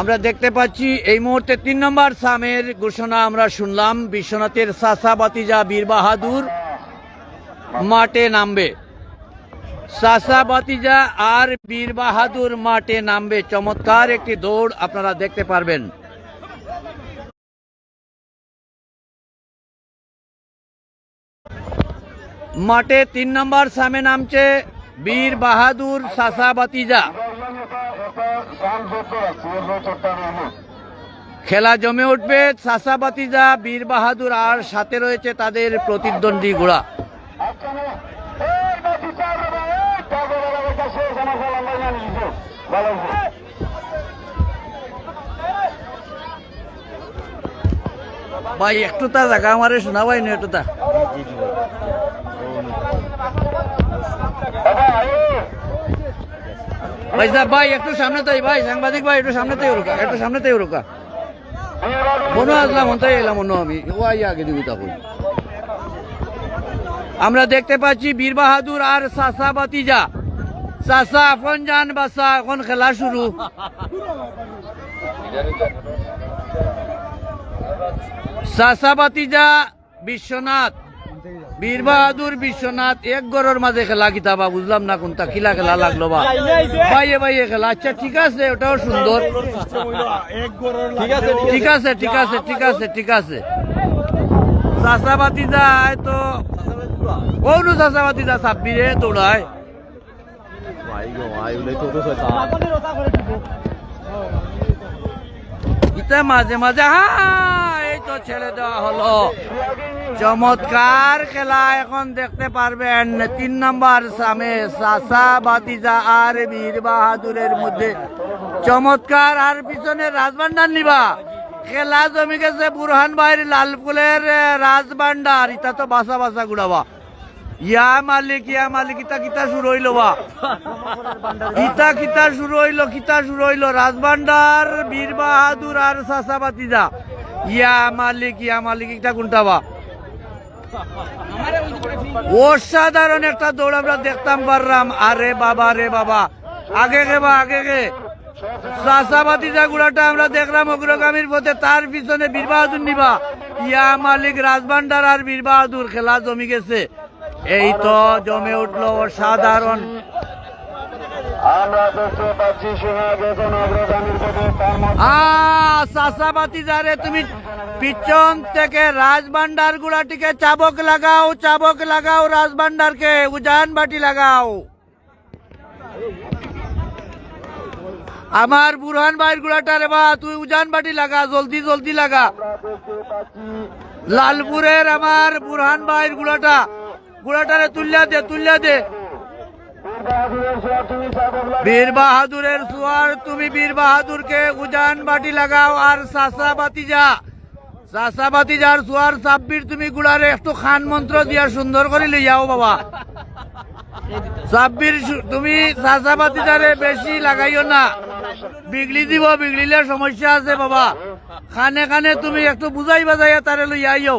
আমরা দেখতে পাচ্ছি এই মুহূর্তে তিন নম্বর সামের ঘোষণা আমরা শুনলাম, বিশ্বনাথের সাসা বাতিজা বীর বাহাদুর মাঠে নামবে। সাসা বাতিজা আর বীর বাহাদুর মাঠে নামবে। চমৎকার একটি দৌড় আপনারা দেখতে পারবেন। মাঠে তিন নম্বর সামে নামছে বীর বাহাদুর সাসা বাতিজা খেলা জমে উঠবে। সাসা বাতিজা, বীর বাহাদুর আর সাথে রয়েছে তাদের প্রতিদ্বন্দ্বী ঘোড়া ভাই, একটু তা জায়গা আমারে শোনা ভাই না একটু তা ভাই একটু সামনে তাই ভাই, সাংবাদিক ভাই, একটু সামনে তাই একটু সামনে তাই মনে আসলাম এলাম, মনে আমি। আগে দিবি তখন। আমরা দেখতে পাচ্ছি বীর বাহাদুর আর সাসা বাতিজা সাসা এখন যান বাসা এখন খেলা শুরু। সাসা বাতিজা বিশ্বনাথ। বীর বাহাদুর বিশ্বনাথ এক গড়ের মাঝে খেলা কিতাবা বুঝলাম না কোনটা কিলা খেলা লাগল বা? ভাইয়ে ভাইয়ে খেলা। আচ্ছা ঠিক আছে ওটাও সুন্দর। ঠিক আছে ঠিক আছে। ঠিক আছে ঠিক আছে চাষাবাতি যায় তো। কোন চাষাবাতি যা ছাব্বিরে দৌড়ায়। মাঝে মাঝে হা এই তো ছেড়ে দেওয়া হলো। চমৎকার খেলা এখন দেখতে পারবেন। তিন নম্বর সামে সাসা বাতিজা আর বীর বাহাদুরের মধ্যে। চমৎকার, আর পিছনে রাজবান্ডার নিবা। খেলা জমি গেছে বুরহান ভাইয়ের লালফুলের রাজবান্ডার ইটা তো বাসা বাসা গুড়াবা ইয়া মালিক ইয়া মালিক ইতা কিতা শুরু হইল বা? ইতা কিতা শুরু হইল, কিতা শুরু হইল? রাজবান্ডার বীর বাহাদুর আর সাসা বাতিজা। ইয়া মালিক ইয়া মালিক, ইটা কোনটা বা? অসাধারণ একটা দৌড় আমরা দেখতাম পারলাম আরে বাবা, রে বাবা। আগে গে বা, আগে গে। চাষাবাদি যা গুড়াটা আমরা দেখলাম অগ্রগামীর পথে, তার পিছনে বীর বাহাদুর নিবা। ইয়া মালিক, রাজভান্ডার আর বীর বাহাদুর, খেলা জমি গেছে। এই তো জমে উঠল অসাধারণ। আমরা দেখতে পাচ্ছি তুমি পিছন থেকে রাজবান্ডার গুড়াটিকে চাবক লাগাও চাবক লাগাও রাজবান্ডারকে উজান বাটি লাগাও। আমার বুরহান ভাইয়ের গুড়াটা রে বা, তুই উজান বাটি লাগা, জলদি জলদি লাগা। লালপুরের আমার বুরহান ভাইয়ের গুড়াটা গুড়াটারে তুলিয়া দে তুলিয়া দে বাহাদুরের ছোঁয়া তুমি চাবক লাগা। বীর বাহাদুরের সুয়ার, তুমি বীর বাহাদুরকে উজান বাটি লাগাও আর সাসা বাতিজা সাসা বাতিজার সুয়ার, সাব্বির, তুমি গুড়ারে একটু খান মন্ত্র দিয়া সুন্দর করে লইয়াও বাবা। সাব্বির তুমি সাসা বাতিজারে বেশি লাগাইও না। বিগলি দিব, বিগলিলে সমস্যা আছে বাবা। খানে খানে তুমি একটু বুঝাই বাজাইয়া তারে লইয়াইও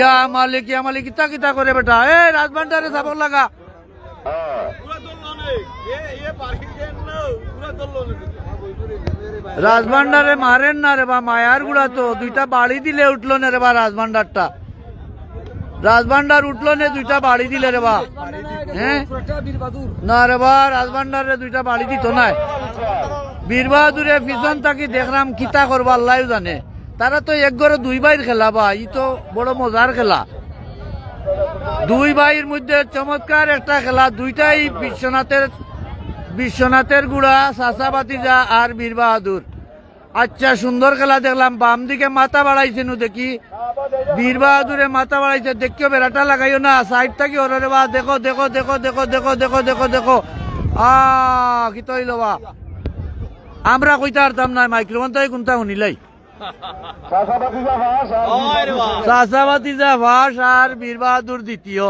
ইয়া মালিক ইয়া মালিক কিতা কিতা করে বেটা? এ, রাজভান্ডারে যাবক লাগা। রাজভান্ডারে মারেন না রে বা, মায়ার গুড়া তো। দুইটা বাড়ি দিলে উঠল না রে বা রাজভান্ডারটা। রাজভান্ডার উঠল না, দুইটা বাড়ি দিলে রে বা। হ্যাঁ না রে বা, রাজভান্ডারে দুইটা বাড়ি দিত নাই বীর বাহাদুরে পিছন থাকি দেখলাম কিতা করবা আল্লাহ জানে। তারা তো এক ঘরে দুই ভাইয়ের খেলা বা, ই তো বড় মজার খেলা। দুই ভাইয়ের মধ্যে চমৎকার একটা খেলা, দুইটাই বিশ্বনাথের বিশ্বনাথের গুড়া চাষাবাতিজা আর বীর বাহাদুর। আচ্ছা সুন্দর খেলা দেখলাম। বাম দিকে মাথা বাড়াইছে নু দেখি। বীর বাহাদুরে মাথা বাড়াইছে। দেখিও বেড়াটা লাগাইও না। সাইড থাকি ওরে বা, দেখো দেখো দেখো দেখো দেখো দেখো দেখো দেখো। আ, কি তৈল বা। আমরা কইতে পারতাম না মাইক্রোফোন তাই কোনটা শুনিলাই। চাষাবাতি যা ভাস আর বীর বাহাদুর দ্বিতীয়।